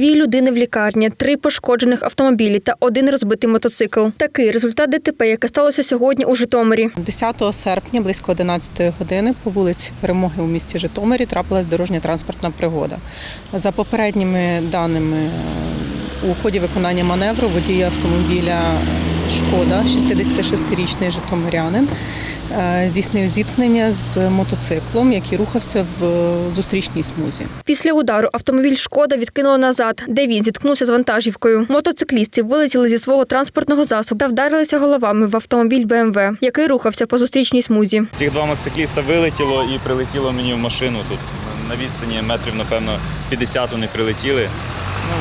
Дві людини в лікарні, три пошкоджених автомобілі та один розбитий мотоцикл. Такий результат ДТП, яке сталося сьогодні у Житомирі. 10 серпня близько 11 години по вулиці Перемоги у місті Житомирі трапилась дорожня транспортна пригода. За попередніми даними у ході виконання маневру водій автомобіля Шкода, 66-річний житомирянин, е, здійснив зіткнення з мотоциклом, який рухався в зустрічній смузі. Після удару автомобіль Шкода відкинуло назад, де він зіткнувся з вантажівкою. Мотоциклісти вилетіли зі свого транспортного засобу та вдарилися головами в автомобіль БМВ, який рухався по зустрічній смузі. Цих два мотоцикліста вилетіло і прилетіло мені в машину тут. На відстані метрів, напевно, 50 вони прилетіли. Ну,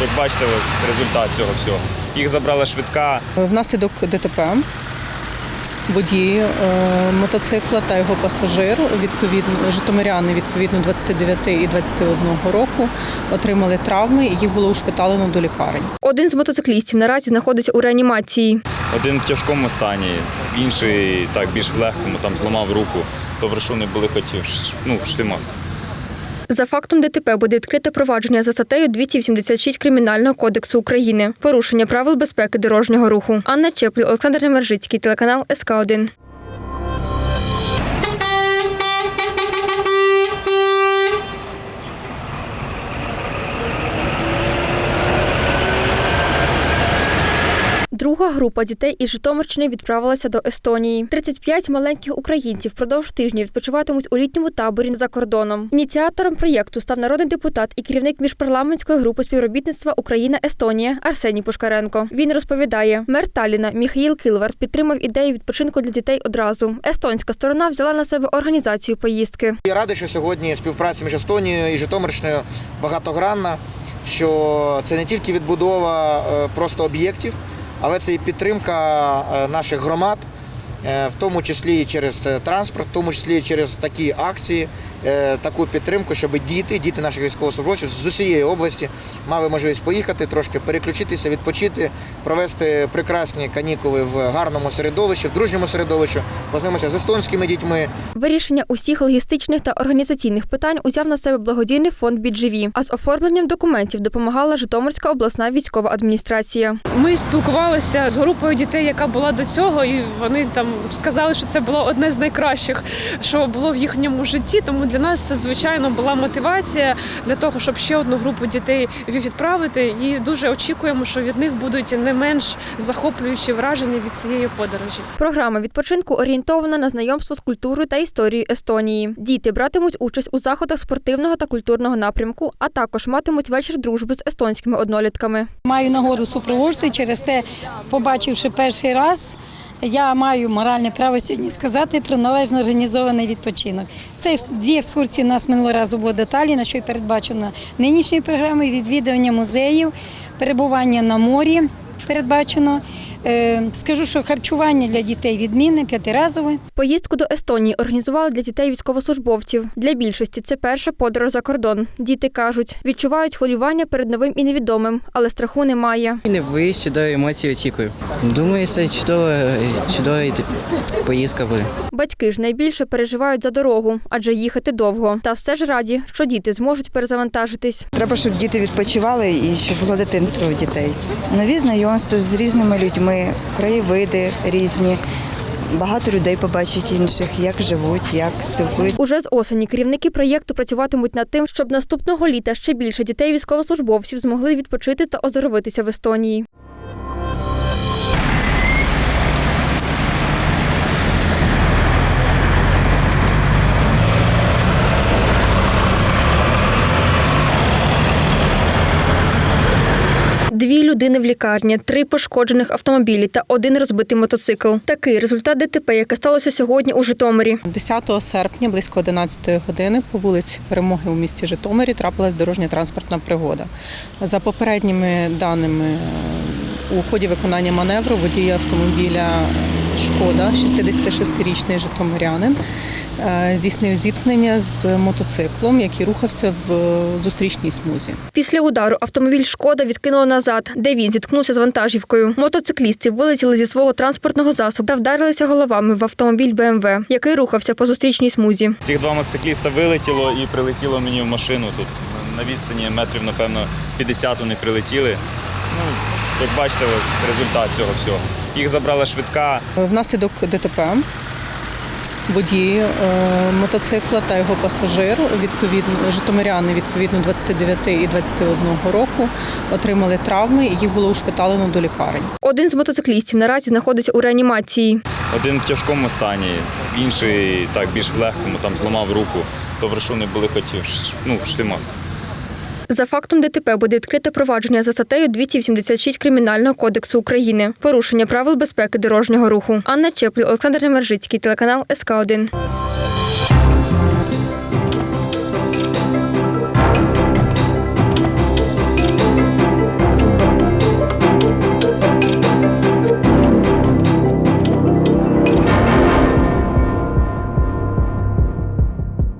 як бачите, ось результат цього всього. Їх забрала швидка. Внаслідок ДТП водій е, мотоцикла та його пасажир, відповідно, житомиряни відповідно 29 і 21 року, отримали травми і їх було ушпиталено до лікарень. Один з мотоциклістів наразі знаходиться у реанімації. Один в тяжкому стані, інший так більш в легкому, там зламав руку. Добре, що вони були хоч в ну, в штимах. За фактом ДТП буде відкрите провадження за статтею 286 Кримінального кодексу України. Порушення правил безпеки дорожнього руху. Анна Чеплі, Олександр Немержицький, телеканал СК 1 Група дітей із Житомирщини відправилася до Естонії. 35 маленьких українців впродовж тижня відпочиватимуть у літньому таборі за кордоном. Ініціатором проєкту став народний депутат і керівник міжпарламентської групи співробітництва Україна-Естонія Арсеній Пушкаренко. Він розповідає, мер Таліна Міхаїл Кілверт підтримав ідею відпочинку для дітей одразу. Естонська сторона взяла на себе організацію поїздки. Я радий, що сьогодні співпраця між Естонією і Житомирщиною багатогранна, що це не тільки відбудова е, просто об'єктів, але це і підтримка е, наших громад, в тому числі і через е, транспорт, в тому числі і через такі акції, е, таку підтримку, щоб діти, діти наших військовослужбовців з усієї області мали можливість поїхати, трошки переключитися, відпочити, провести прекрасні канікули в гарному середовищі, в дружньому середовищі, познайомитися з естонськими дітьми, Вирішення усіх логістичних та організаційних питань узяв на себе благодійний фонд «Бідживі», а з оформленням документів допомагала Житомирська обласна військова адміністрація. Ми спілкувалися з групою дітей, яка була до цього, і вони там сказали, що це було одне з найкращих, що було в їхньому житті. Тому для нас це звичайно була мотивація для того, щоб ще одну групу дітей відправити. І дуже очікуємо, що від них будуть не менш захоплюючі враження від цієї подорожі. Програма відпочинку орієнтована на знайомство з культурою та історією Естонії. Діти братимуть участь у заходах спортивного та культурного напрямку, а також матимуть вечір дружби з естонськими однолітками. Маю нагоду супроводжувати через те, побачивши перший раз. Я маю моральне право сьогодні сказати про належно організований відпочинок. Це дві екскурсії у нас минулого разу було деталі, на що й передбачено нинішньою програмою відвідування музеїв, перебування на морі передбачено. Е, Скажу, що харчування для дітей відмінне, п'ятиразове. Поїздку до Естонії організували для дітей військовослужбовців. Для більшості це перша подорож за кордон. Діти кажуть, відчувають хвилювання перед новим і невідомим, але страху немає. Не ви чудові емоції очікую. Думаю, це чудова, чудова поїздка буде. Батьки ж найбільше переживають за дорогу, адже їхати довго. Та все ж раді, що діти зможуть перезавантажитись. Треба, щоб діти відпочивали і щоб було дитинство у дітей. Нові знайомства з різними людьми, краєвиди різні. Багато людей побачить інших, як живуть, як спілкуються. Уже з осені керівники проєкту працюватимуть над тим, щоб наступного літа ще більше дітей військовослужбовців змогли відпочити та оздоровитися в Естонії. Дві людини в лікарні, три пошкоджених автомобілі та один розбитий мотоцикл. Такий результат ДТП, яке сталося сьогодні у Житомирі. 10 серпня близько 11 години по вулиці Перемоги у місті Житомирі трапилась дорожня транспортна пригода. За попередніми даними у ході виконання маневру водій автомобіля Шкода, 66-річний житомирянин, е, здійснив зіткнення з мотоциклом, який рухався в зустрічній смузі. Після удару автомобіль Шкода відкинуло назад, де він зіткнувся з вантажівкою. Мотоциклісти вилетіли зі свого транспортного засобу та вдарилися головами в автомобіль БМВ, який рухався по зустрічній смузі. Цих два мотоцикліста вилетіло і прилетіло мені в машину тут. На відстані метрів, напевно, 50 вони прилетіли. Ну, як бачите, ось результат цього всього. Їх забрала швидка, Внаслідок ДТП водій е, мотоцикла та його пасажир, відповідно, житомиряни відповідно 29 і 21 року, отримали травми і їх було ушпиталено до лікарень. Один з мотоциклістів наразі знаходиться у реанімації. один в тяжкому стані, інший так більш в легкому, там зламав руку. Добре, що вони були хоч в ну, в штимах. За фактом ДТП буде відкрите провадження за статтею 286 Кримінального кодексу України. Порушення правил безпеки дорожнього руху. Анна Чеплі, Олександр Немержицький, телеканал СК 1